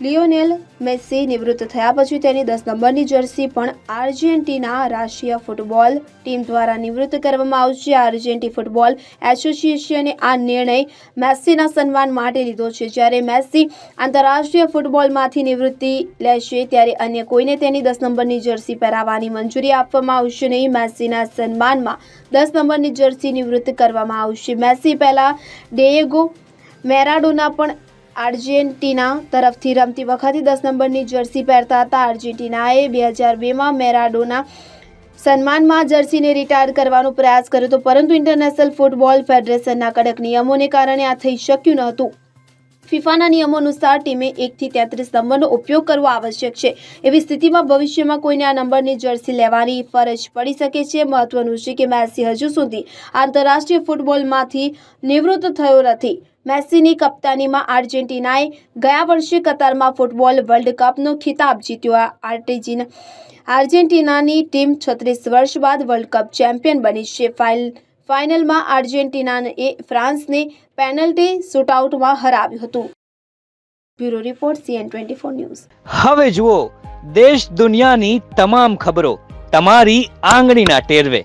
Lionel Messi નિવૃત્ત થયા પછી તેની દસ નંબરની જર્સી પણ આર્જેન્ટિના રાષ્ટ્રીય ફૂટબોલ ટીમ દ્વારા નિવૃત્ત કરવામાં આવશે. આર્જેન્ટી ફૂટબોલ એસોસિએશને આ નિર્ણય મેસ્સીના સન્માન માટે લીધો છે. જ્યારે મેસ્સી આંતરરાષ્ટ્રીય ફૂટબોલમાંથી નિવૃત્તિ લેશે, ત્યારે અન્ય કોઈને તેની દસ નંબરની જર્સી પહેરાવવાની મંજૂરી આપવામાં આવશે નહીં. મેસ્સીના સન્માનમાં દસ નંબરની જર્સી નિવૃત્ત કરવામાં આવશે. મેસ્સી પહેલાં ડેયેગો મેરાડોના પણ આર્જેન્ટિના તરફથી રમતી વખતે દસ નંબરની જર્સી પહેરતા હતા. આર્જેન્ટિનાએ બે હજાર બેમાં મેરાડોના સન્માનમાં જર્સીને રિટાયર કરવાનો પ્રયાસ કર્યો હતો, પરંતુ ઇન્ટરનેશનલ ફૂટબોલ ફેડરેશનના કડક નિયમોને કારણે આ થઈ શક્યું ન હતું. ફિફાના નિયમો અનુસાર ટીમે એકથી તેત્રીસ નંબરનો ઉપયોગ કરવો આવશ્યક છે. એવી સ્થિતિમાં ભવિષ્યમાં કોઈને આ નંબરની જર્સી લેવાની ફરજ પડી શકે છે. મહત્વનું છે કે મેસી હજુ સુધી આંતરરાષ્ટ્રીય ફૂટબોલમાંથી નિવૃત્ત થયો નથી. મેસ્સીની કપ્તાનીમાં આર્જેન્ટિનાએ ગયા વર્ષે કતારમાં ફૂટબોલ વર્લ્ડ કપનો ખિતાબ જીત્યો. આ આર્ટિજિન આર્જેન્ટિનાની ટીમ છત્રીસ વર્ષ બાદ વર્લ્ડ કપ ચેમ્પિયન બની છે. ફાઇલ ફાઇનલમાં આર્જેન્ટિનાએ ફ્રાન્સને પેનલ્ટી શૂટઆઉટમાં હરાવ્યું હતું. Bureau report, CN twenty four news. હવે જુઓ, દેશ દુનિયાની તમામ ખબરો તમારી આંગળીના ટેરવે.